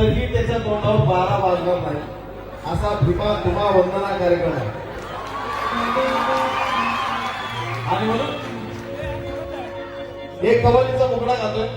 तरी त्याच्या तोंडावर बारा वाजणार नाही. असा भीमा धुमा वंदना कार्यक्रम आहे. आणि म्हणून एक कवालीचा मुकडा घातोय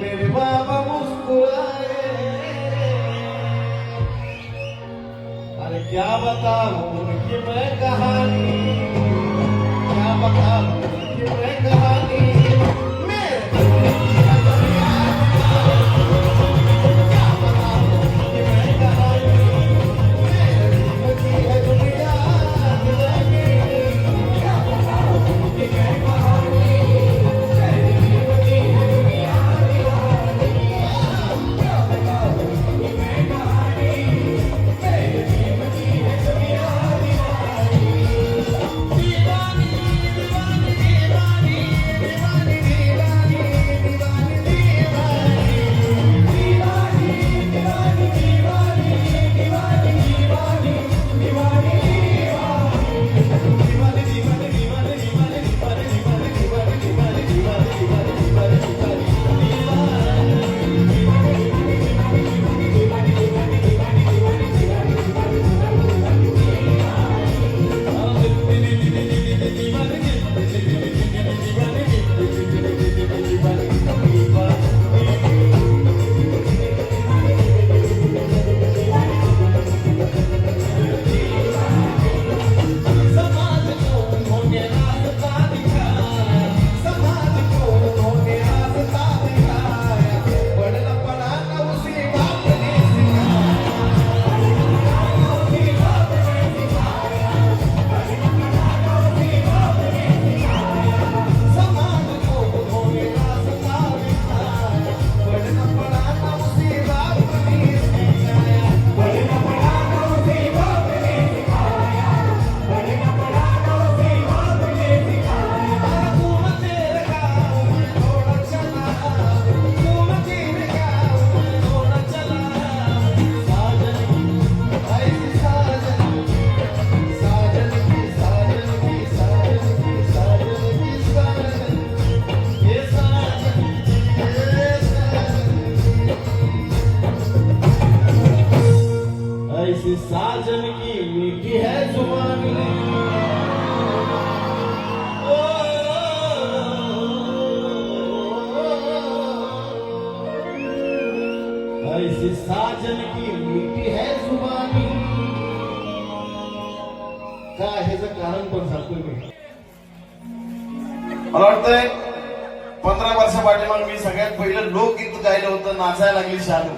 मेरे बाबा मुस्कुराए। अरे क्या बताऊं उनकी मैं कहानी क्या बताऊं? साजन की मीठी है जुबानी। का ह्याचं कारण पण सांगतोय मी? मला वाटतंय पंधरा वर्ष पाठीमाग मी सगळ्यात पहिलं लोकगीत गायलं होतं नाचायला लागली शालू.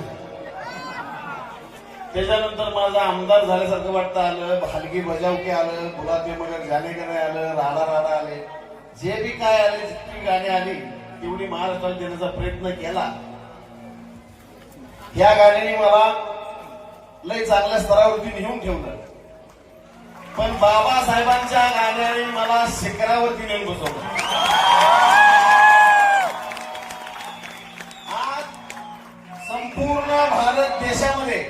त्याच्यानंतर माझा आमदार झाल्यासारखं वाटतं आलं हलकी बजावकी आलं गुलाबी मगर जाने का नाही आलं राडा राडा आले. जे बी काय आले जितकी गाणी आली तेवढी महाराष्ट्रात देण्याचा प्रयत्न केला. या गाण्याने मला लय चांगल्या स्तरावरती नेऊन ठेवलं. पण बाबासाहेबांच्या गाण्याने मला शिखरावरती नेऊन बसवलं. आज संपूर्ण भारत देशामध्ये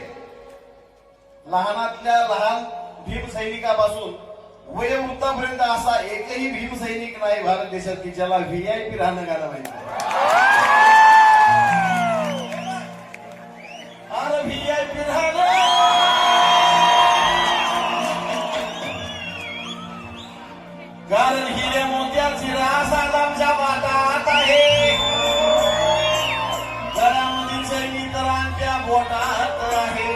लहानातल्या लहान भीम सैनिकापासून वयोवृत्तापर्यंत असा एकही भीम सैनिक नाही भारत देशात की ज्याला व्हीआयपी राहणं गाणं माहिती कारण हिरे मोत्याची रास आज आमच्या वाटात आहे. बोटात आहे.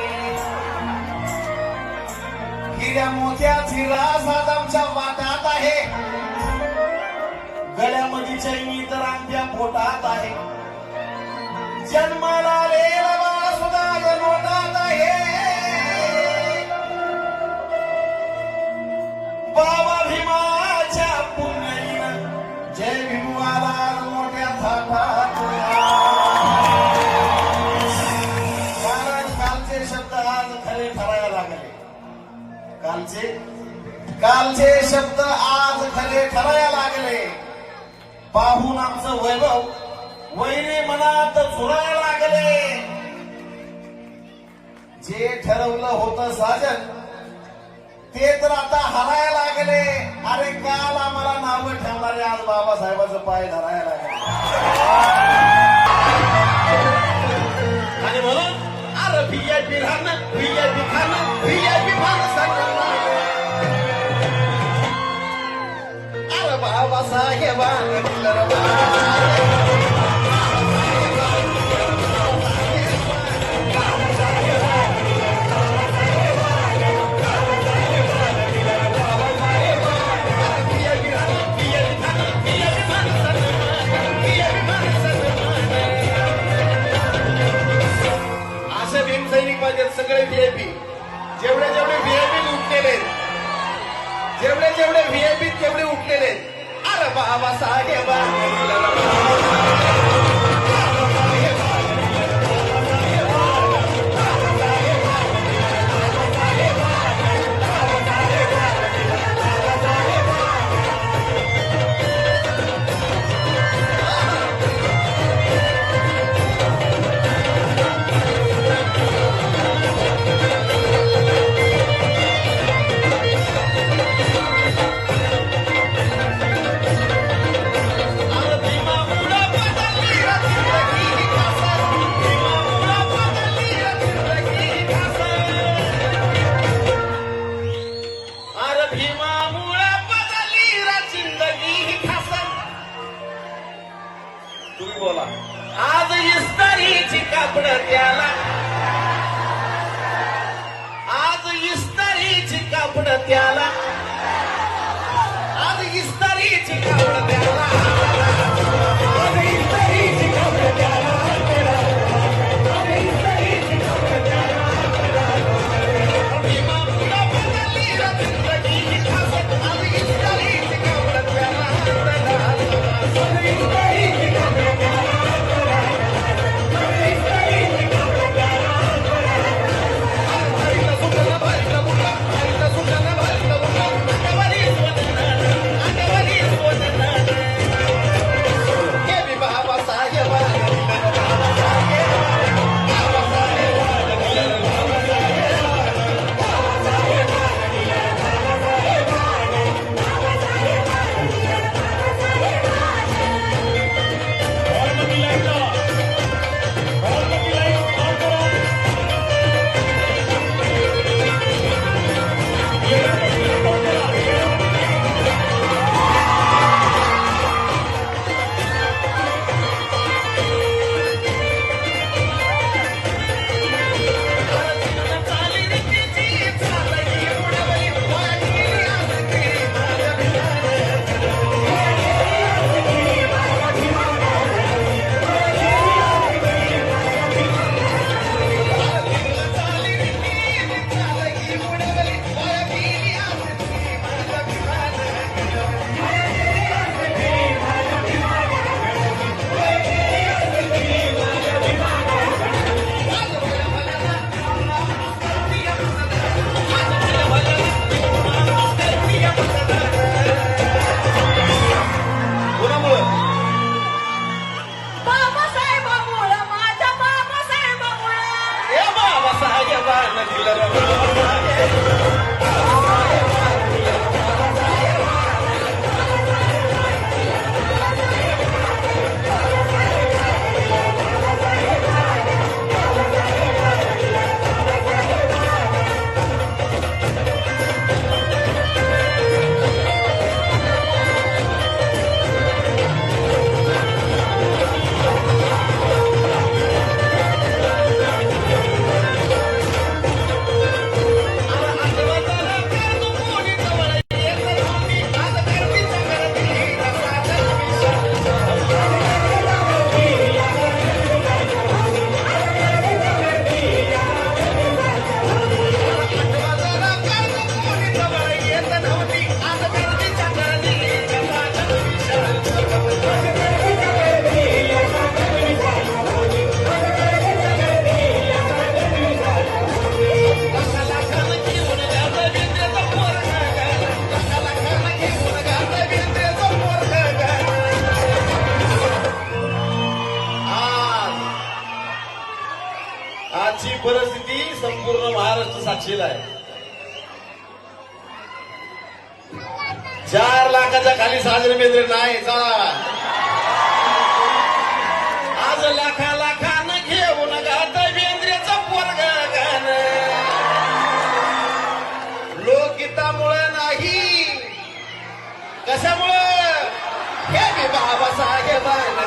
हिऱ्या मोत्याची रास आज आमच्या वाटात आहे. आहे. जन्माला आलेला कालचे शब्द आज खरे ठरायला लागले. पाहून आमचं वैभव वैरी मनात झुरायला लागले. जे ठरवलं होतं साजन ते तर आता हरायला लागले. अरे काल आम्हाला नावं ठेवणारे आज बाबासाहेबाचं पाय धरायला लागले. आणि म्हणून अरे व्हीआयपी राहणं व्हीआयपी खाणं व्हीआयपी अरे बाबासाहेबांना असे भीमसैनिक सगळे व्हीआयपी जेवढे जेवढे व्हीआयपी उठलेले जेवढे जेवढे व्हीआयपी तेवढे उठलेले आहेत. अरे बाबा भीमामुळे बदलली रा जिंदगी खासन. तुम्ही बोला. आज इस्तारीची कापड त्याला. आज इस्तरीची कापड त्याला. आज इस्तरीची कापड साक्षीला आहे. चार लाखाच्या खाली साजरे मेजरे नाही जा आज लाखा लाखानं घेऊन गात बेंद्रेच पोरग गाण. लोकगीतामुळे नाही. कशामुळे? हे मी बाबासाहेबांना